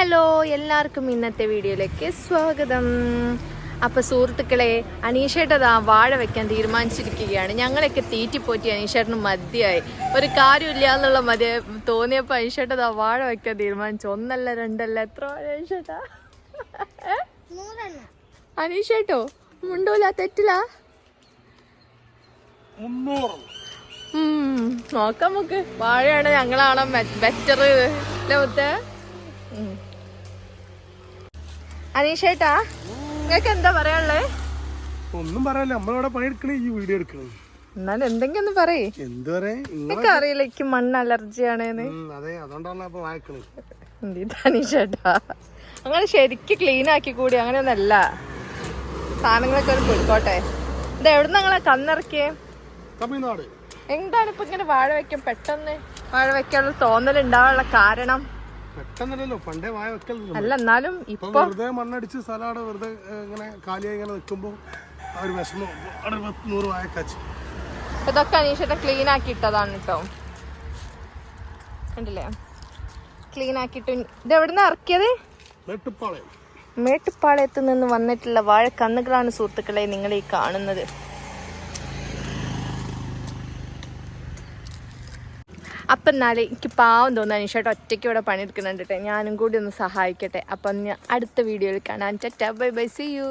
Hello എല്ലാവർക്കും ഇന്നത്തെ വീഡിയോയിലേക്ക് സ്വാഗതം. അപ്പോൾ സുഹൃത്തുക്കളെ അനീഷേട്ടതാ വാഴ വെക്കാൻ തീരുമാനിച്ചിരിക്കുകയാണ്. ഞങ്ങളൊക്കെ തീറ്റിപ്പോറ്റി അനീഷേട്ടന് മതിയായി. ഒരു കാര്യമില്ല എന്നുള്ള മതി. തോന്നിയപ്പോൾ അനീഷേട്ടതാ വാഴ വെക്കാൻ തീരുമാനിച്ചു. ഒന്നല്ല രണ്ടല്ല എത്ര വാഴ അനീഷേട്ടാ? അനീഷേട്ടോ മുണ്ടൂല തെറ്റില്ല നോക്കാം നമുക്ക്. വാഴയാണ് ഞങ്ങളാണ് ബെറ്റർ അല്ലേ മുത്തേ. അനീഷേട്ടാ നിങ്ങൾക്ക് എന്താ പറയാനുള്ളത് ഒന്നും പറയാനില്ല. നമ്മളിവിടെ പണിയെടുക്കണേ ഈ വീഡിയോ എടുക്കണം. എന്നാലും എന്തെങ്കിലും ഒന്ന് പറയേ. എന്ത് പറയാ? അറിയില്ല എനിക്ക് മണ്ണ് അലർജിയാണെന്ന് അതെ അതുകൊണ്ടാണ് അപ്പൊ എന്തിട്ട് അനീഷേട്ടാ? അങ്ങനെ ശരിക്ക് ക്ലീൻ ആക്കി കൂടി അങ്ങനെയൊന്നല്ല. സാധനങ്ങളൊക്കെ ഒന്ന് കൊടുക്കോട്ടെ. ഇത് എവിടെ നിങ്ങളെ കന്നിറക്കിയേ തമിഴ്നാട്. എന്താണ് ഇപ്പൊ ഇങ്ങനെ വാഴ വെക്കാൻ പെട്ടെന്ന്? വാഴ വെക്കാനുള്ള തോന്നൽ ഉണ്ടാവാനുള്ള കാരണം? പെട്ടെന്നല്ലല്ലോ പണ്ടേ വായ വെക്കല്ലോ അല്ല എന്നാലും ഇപ്പൊ വെറുതെ മണ്ണടിച്ച് സ്ഥലമാണ് വെറുതെ ഇങ്ങനെ കാലിയായി ഇങ്ങനെ നിൽക്കുമ്പോ ആ ഒരു വിഷമം. അവിടെ നൂറ് വായ കച്ച് ഇതൊക്കെ അനീഷേട്ട ക്ലീൻ ആക്കി ഇട്ടതാണ് കേട്ടോ കണ്ടില്ലേ? ക്ലീൻ ആക്കിയിട്ട് ഇത് എവിടുന്ന ഇറക്കിയത്? മേട്ടുപ്പാളയത്ത് നിന്ന് വന്നിട്ടുള്ള വാഴ വാഴക്കന്നുകളാണ് സുഹൃത്തുക്കളെ നിങ്ങൾ ഈ കാണുന്നത്. അപ്പം എന്നാലേ എനിക്ക് പാവം തോന്നാൻ ഇഷ്ടം ഒറ്റയ്ക്ക് ഇവിടെ പണിയെടുക്കുന്നുണ്ട് ഞാനും കൂടി ഒന്ന് സഹായിക്കട്ടെ. അപ്പം അടുത്ത വീഡിയോയിൽ കാണാൻ ചറ്റ ബൈ ബൈ. See you